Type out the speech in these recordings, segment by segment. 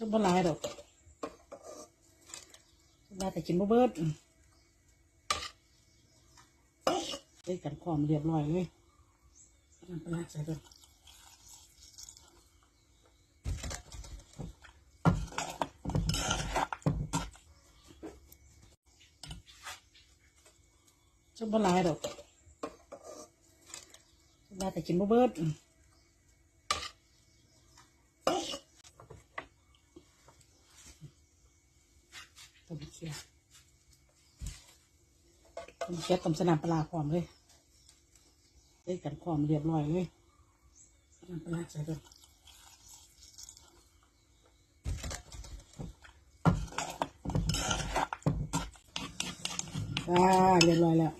จะบ่หลายดอกลาแต่กินบ่เบิดได้กันความเรียบร้อยเลยน้ำปลาร้าใส่ด้วยจะบ่หลายดอกลาแต่กินบ่เบิด ต้มเคี่ยวต้ม เคี่ยต้มสนามปลาความเลยได้กันความเรียบร้อยเลยน้ำปลาใส่ด้วยอ่าเรียบร้อยแล้ว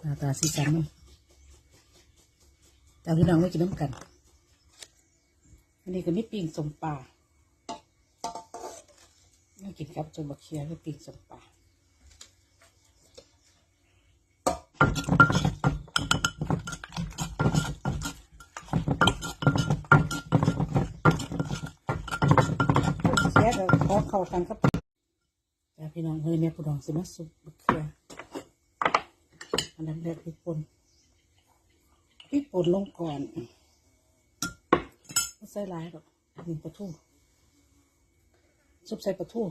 ตาตาสีสันมันตาพี่น้องไม่กินน้ำกัน อันนี้ก็มีปิ้งสมปลาน่กินครับจนบักเคียก็ปีกสมปลาเสียแล้วขอ เข้ากันครับแต่พี่น้องเฮ้ยแม่ผู้ดองสิมาสุกบักเคียอันนั้นแรกพริกป่นพริกป่นลงก่อนไม่ใส่หลายหรอกหนึ่งปลาทูซุปใส่ปลาทู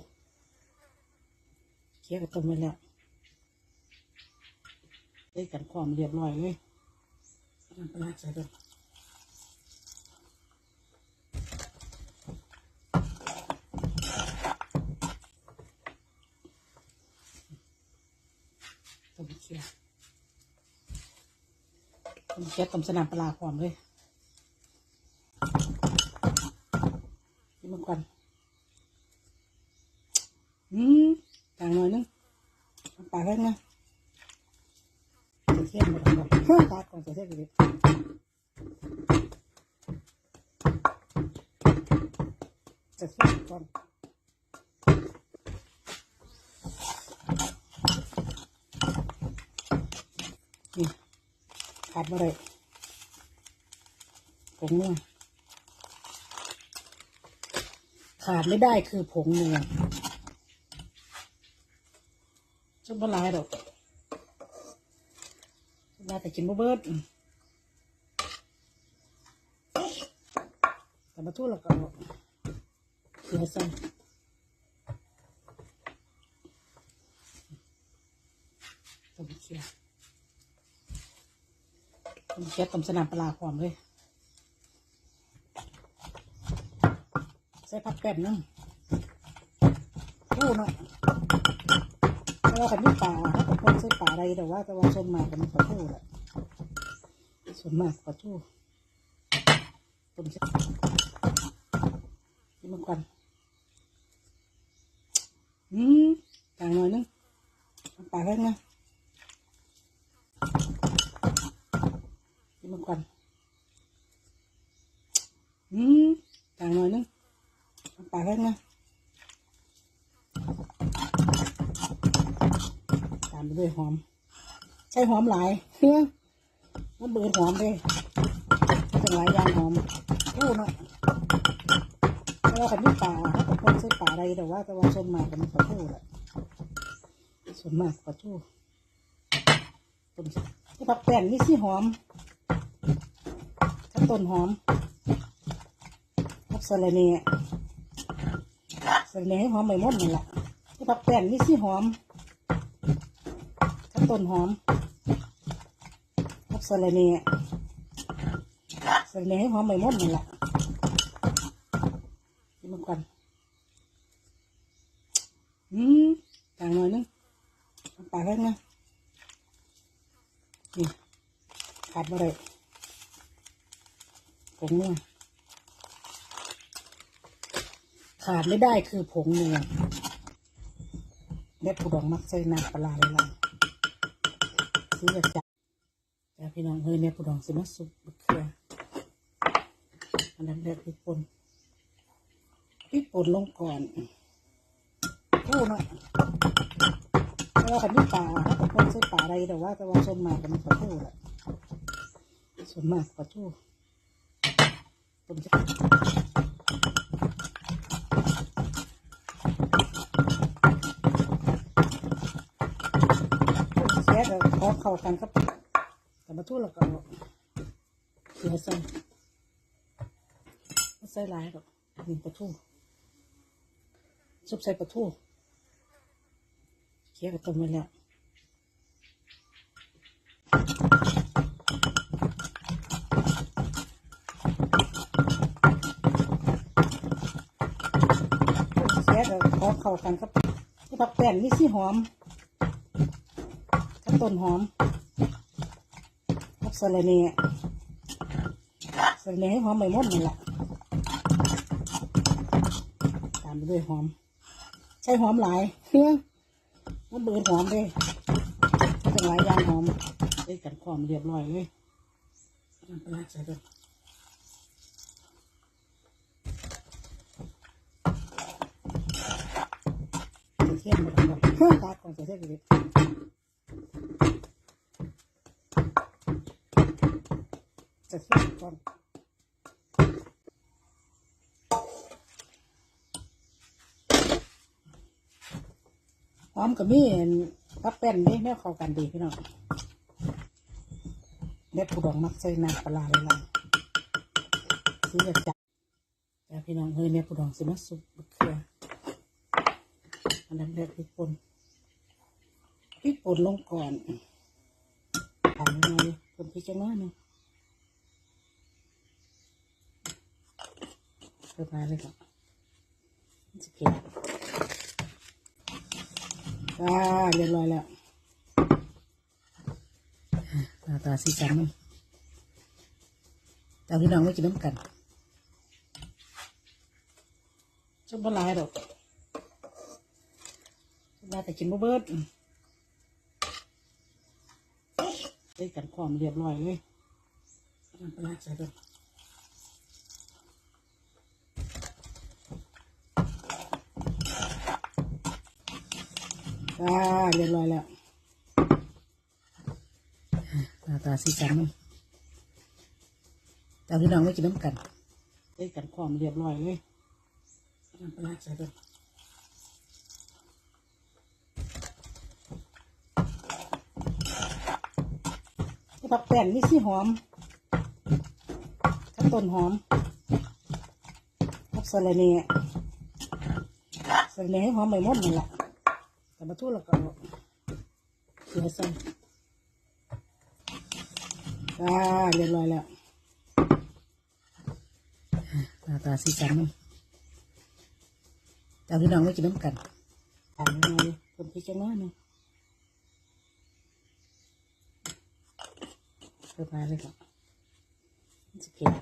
เคี่ยวกับต้มไว้แล้วได้กันความเรียบร้อยเลยน้ำปลาร้าใส่ด้วย ต้มเคี่ยวต้มเคี่ยวต้มสนามปลาความเลยกินมันก่อนอืมต่างหน่อยนึงปลาแรกนะเทียมหมดแล้วเฮ้ยตาก่อนจะเทียมไปเลยจะเทียมก่อน ขาดมาเลยผงนัวขาดไม่ได้คือผงนัวจะบ่หลายดอกลายแต่กินบ่เบิดแต่มาทั่วแล้วก็เสียใส่ต้มเคี่ย มเคี่ต้มสนามปลาความเลย ใส่ผักแป้นนึงผู้เนาะเราะว่าคันนี้ป่าถ้าเป็นคนซื้อป่าอะไรแต่ว่าแต่ว่าส่วนมากกันมันขอทู่แหละส่วนมากขอทู่ต้มเส้นกินมันก่อนอืมต่างหน่อยนึงปลาแรกนะกิ นมันก่อนอืมต่างหน่อยนึงปลาแรกนะตามไปด้วยหอม ใช้หอมหลายเฮ้ยมันเบิดหอมเลยเป็นหลายอย่างหอมรู้เนาะเราะว่าคันนี้ป่าถ้าเป็นคนซื้อป่าอะไรแต่ว่าแต่ว่าส่วนมากกันมันขอทู่แหละส่วนมากขอทู่ต้นที่ผักแป้นนี่สิหอม ต้นหอมผักสะระเน่สะระเน่ให้หอมใบมดนี่แหละผักแป้นนี่สิหอมถ้าต้นหอมพักสะระเน่สะระเน่ให้หอมใบมดนี่แหละกินมันก่อนอืมต่างหน่อยนึงเอาปลาแรกนะนี่ขาดมาเลย งนัวขาดไม่ได้คือผงนัวแม่ผู้ดองมักใส่น้ำปลาเลยล่ะซื้อจากจ้าแต่พี่น้องเฮ้ยแม่ผู้ดองสิมาสุกบักเคียอันนั้นแรกพริกป่นพริกป่นลงก่อนผู้เนาะเพราะว่าคันนี้ป่าถ้าเป็นคนซื้ป่าอะไรแต่ว่าแต่ว่าส่วนมากันมันขอทู่แหละส่วนมากขอทู่ต ต้มจะเสียก็ขอเข้ากันครับกับมาทู่แล้วก็เสียใส่ไม่ใส่ลายหรอกหนึ่งปลาทูซุปใส่ปลาทูเคี่ยวกับต้มไว้แล้ว เสียก็ขอ เข้ากันครับผักแป้นนี่สิหอมกับต้นหอมกับสะระเน่สะระเน่ให้หอมใบมดนี่แหละตามไปด้วยหอม ใช้หอมหลายเฮ้ยมันเบิดหอมเลยเป็นหลายอย่างหอมได้กันความเรียบร้อยเลยปลาใส่ด้วย เทียมมาแล้วเฮ้ยตาก่อนจะเทียมเลยจะเทียก่อนหอมกับมีปักแป้นนี่แม่เข้ากันดีพี่น้องแม่ผู้ดองมักใส่น้ำปลาเลยล่ะซื้อจากจับแต่พี่น้องเฮ้ยแม่ผู้ดองสิมาสุกมะเขือ อันนั้นเลือกพริกป่นพริกป่นลงก่อนทำยังไงเพิ่มพริกจังน้อยนึงเพิ่มมาเลยก่อนสิเผ็ดอ่าเรียบร้อยแล้วหน้าตาสีสันมันแต่พี่น้องไม่กินน้ำกันชอบละลายดอก ว่าแต่กินบ่เบิดได้กันความเรียบร้อยเลยน้ำปลาร้าใส่ด้วยอ่าเรียบร้อยแล้วหน้าตาสีสันมันแต่พี่น้องไม่กินน้ำกันได้กันความเรียบร้อยเลยน้ำปลาร้าใส่ด้วย ผักแป้นนี่สิหอมกับต้นหอมกับสะระเน่สะระเน่ให้หอมใบมดนี่แหละแต่มาทู่แล้วก็เสียใส่อ่าเรียบร้อยแล้วหน้าตาสีสันมันแต่พี่น้องไม่กินน้ำกันทำยังไงเพิ่มพิจังน้อยหนึง เพิ่มาเลยก่อนสิเผ็ด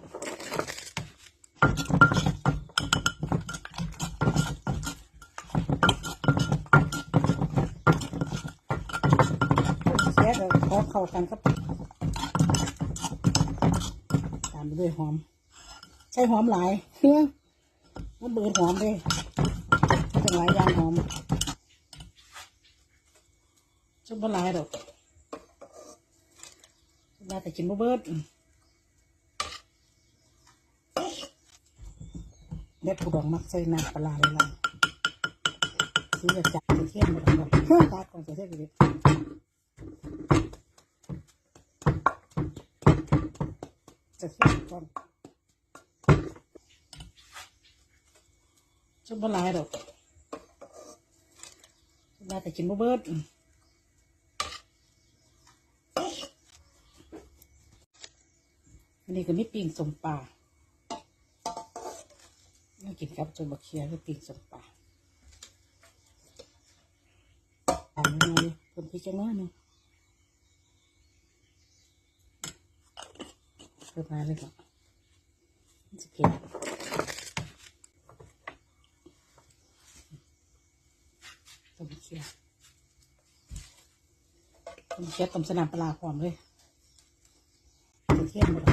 เสียก็ขอเข้ากันครับตามไปด้วยหอม ใช้หอมหลายเฮ้ยมันเบิดหอมเลยเป็นหลายอย่างหอมชอบบ่หลายดอก ว่าแต่กินบ่เบิดแม่ผู้ดองมักใส่น้ำปลาเลยล่ะซื้อจากจับเทียมมาแล้วเฮ้ยตาก่อนจะเทียมเลยจะเทียมก่อนชอบบ่หลายดอกว่าแต่กินบ่เบิด อันนี้ก็มีปิ่งสมปลาน่ากินครับจนบักเคียก็ปิ่งสมปลาทำยังไงเพิ่มพริกจังน้อยหนึงเพิ่มมาเลยก่อนสิเผ็ดต้มเคียต้มเคียต้มสนามปลาพร้อมเลยเทียมมด